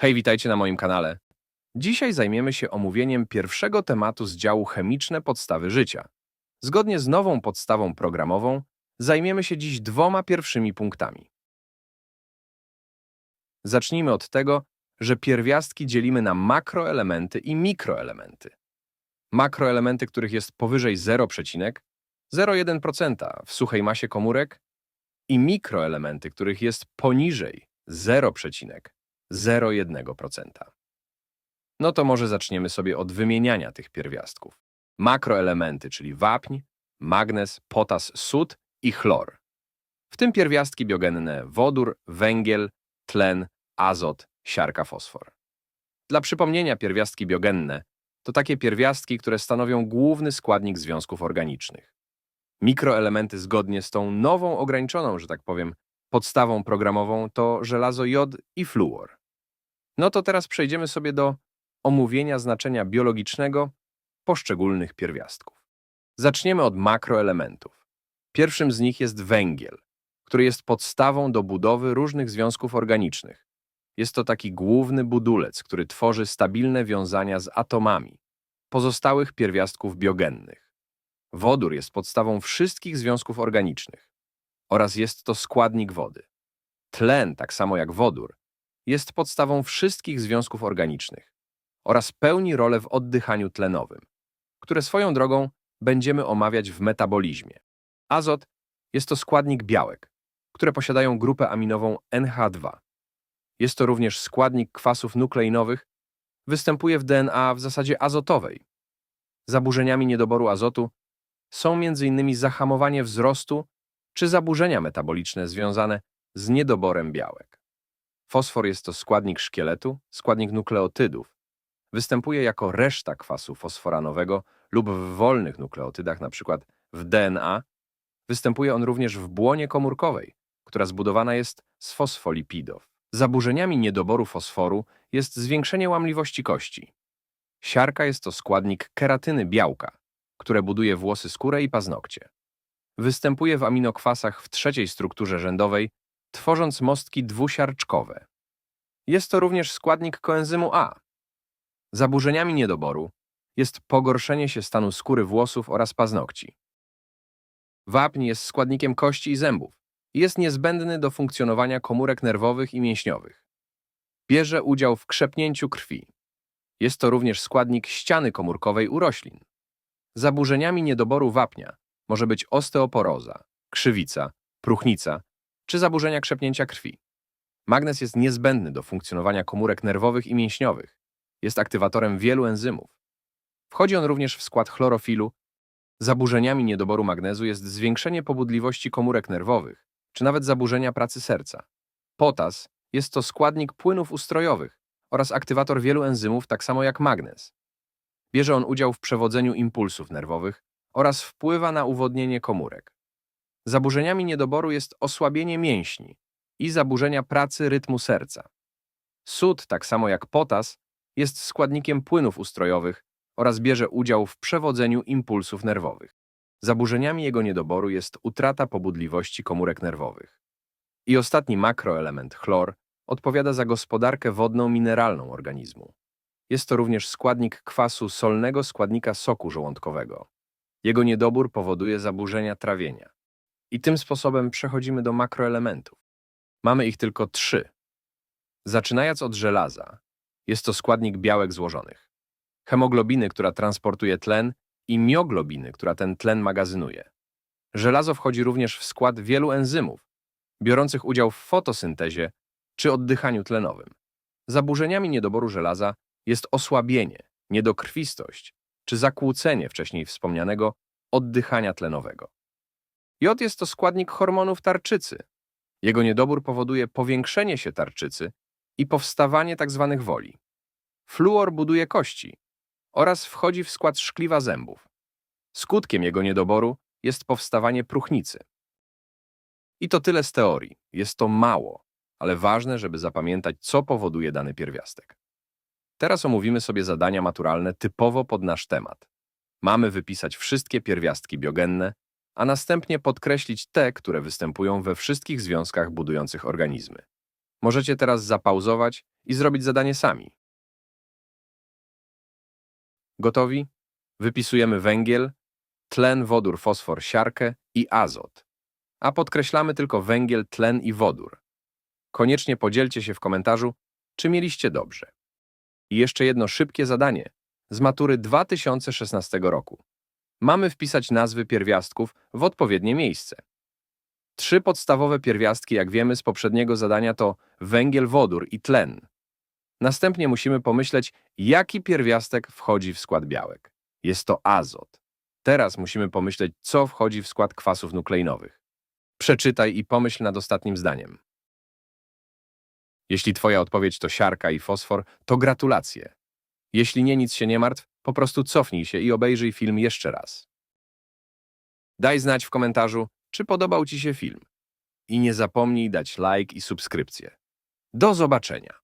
Hej, witajcie na moim kanale. Dzisiaj zajmiemy się omówieniem pierwszego tematu z działu chemiczne podstawy życia. Zgodnie z nową podstawą programową zajmiemy się dziś dwoma pierwszymi punktami. Zacznijmy od tego, że pierwiastki dzielimy na makroelementy i mikroelementy. Makroelementy, których jest powyżej 0,01% w suchej masie komórek i mikroelementy, których jest poniżej 0,01%. No to może zaczniemy sobie od wymieniania tych pierwiastków. Makroelementy, czyli wapń, magnez, potas, sód i chlor. W tym pierwiastki biogenne wodór, węgiel, tlen, azot, siarka, fosfor. Dla przypomnienia pierwiastki biogenne to takie pierwiastki, które stanowią główny składnik związków organicznych. Mikroelementy zgodnie z tą nową, ograniczoną, że tak powiem, podstawą programową to żelazo, jod i fluor. No to teraz przejdziemy sobie do omówienia znaczenia biologicznego poszczególnych pierwiastków. Zaczniemy od makroelementów. Pierwszym z nich jest węgiel, który jest podstawą do budowy różnych związków organicznych. Jest to taki główny budulec, który tworzy stabilne wiązania z atomami pozostałych pierwiastków biogennych. Wodór jest podstawą wszystkich związków organicznych oraz jest to składnik wody. Tlen, tak samo jak wodór, jest podstawą wszystkich związków organicznych oraz pełni rolę w oddychaniu tlenowym, które swoją drogą będziemy omawiać w metabolizmie. Azot jest to składnik białek, które posiadają grupę aminową NH2. Jest to również składnik kwasów nukleinowych, występuje w DNA w zasadzie azotowej. Zaburzeniami niedoboru azotu są m.in. zahamowanie wzrostu czy zaburzenia metaboliczne związane z niedoborem białek. Fosfor jest to składnik szkieletu, składnik nukleotydów. Występuje jako reszta kwasu fosforanowego lub w wolnych nukleotydach, np. w DNA. Występuje on również w błonie komórkowej, która zbudowana jest z fosfolipidów. Zaburzeniami niedoboru fosforu jest zwiększenie łamliwości kości. Siarka jest to składnik keratyny białka, które buduje włosy, skórę i paznokcie. Występuje w aminokwasach w trzeciej strukturze rzędowej, tworząc mostki dwusiarczkowe. Jest to również składnik koenzymu A. Zaburzeniami niedoboru jest pogorszenie się stanu skóry włosów oraz paznokci. Wapń jest składnikiem kości i zębów i jest niezbędny do funkcjonowania komórek nerwowych i mięśniowych. Bierze udział w krzepnięciu krwi. Jest to również składnik ściany komórkowej u roślin. Zaburzeniami niedoboru wapnia może być osteoporoza, krzywica, próchnica czy zaburzenia krzepnięcia krwi. Magnez jest niezbędny do funkcjonowania komórek nerwowych i mięśniowych. Jest aktywatorem wielu enzymów. Wchodzi on również w skład chlorofilu. Zaburzeniami niedoboru magnezu jest zwiększenie pobudliwości komórek nerwowych, czy nawet zaburzenia pracy serca. Potas jest to składnik płynów ustrojowych oraz aktywator wielu enzymów, tak samo jak magnez. Bierze on udział w przewodzeniu impulsów nerwowych oraz wpływa na uwodnienie komórek. Zaburzeniami niedoboru jest osłabienie mięśni i zaburzenia pracy rytmu serca. Sód, tak samo jak potas, jest składnikiem płynów ustrojowych oraz bierze udział w przewodzeniu impulsów nerwowych. Zaburzeniami jego niedoboru jest utrata pobudliwości komórek nerwowych. I ostatni makroelement, chlor, odpowiada za gospodarkę wodną mineralną organizmu. Jest to również składnik kwasu solnego składnika soku żołądkowego. Jego niedobór powoduje zaburzenia trawienia. I tym sposobem przechodzimy do makroelementów. Mamy ich tylko trzy. Zaczynając od żelaza, jest to składnik białek złożonych. Hemoglobiny, która transportuje tlen i mioglobiny, która ten tlen magazynuje. Żelazo wchodzi również w skład wielu enzymów, biorących udział w fotosyntezie czy oddychaniu tlenowym. Zaburzeniami niedoboru żelaza jest osłabienie, niedokrwistość czy zakłócenie wcześniej wspomnianego oddychania tlenowego. Jod jest to składnik hormonów tarczycy. Jego niedobór powoduje powiększenie się tarczycy i powstawanie tzw. woli. Fluor buduje kości oraz wchodzi w skład szkliwa zębów. Skutkiem jego niedoboru jest powstawanie próchnicy. I to tyle z teorii. Jest to mało, ale ważne, żeby zapamiętać, co powoduje dany pierwiastek. Teraz omówimy sobie zadania maturalne typowo pod nasz temat. Mamy wypisać wszystkie pierwiastki biogenne, a następnie podkreślić te, które występują we wszystkich związkach budujących organizmy. Możecie teraz zapauzować i zrobić zadanie sami. Gotowi? Wypisujemy węgiel, tlen, wodór, fosfor, siarkę i azot. A podkreślamy tylko węgiel, tlen i wodór. Koniecznie podzielcie się w komentarzu, czy mieliście dobrze. I jeszcze jedno szybkie zadanie z matury 2016 roku. Mamy wpisać nazwy pierwiastków w odpowiednie miejsce. Trzy podstawowe pierwiastki, jak wiemy z poprzedniego zadania, to węgiel, wodór i tlen. Następnie musimy pomyśleć, jaki pierwiastek wchodzi w skład białek. Jest to azot. Teraz musimy pomyśleć, co wchodzi w skład kwasów nukleinowych. Przeczytaj i pomyśl nad ostatnim zdaniem. Jeśli twoja odpowiedź to siarka i fosfor, to gratulacje. Jeśli nie, nic się nie martw, po prostu cofnij się i obejrzyj film jeszcze raz. Daj znać w komentarzu, czy podobał Ci się film. I nie zapomnij dać like i subskrypcję. Do zobaczenia!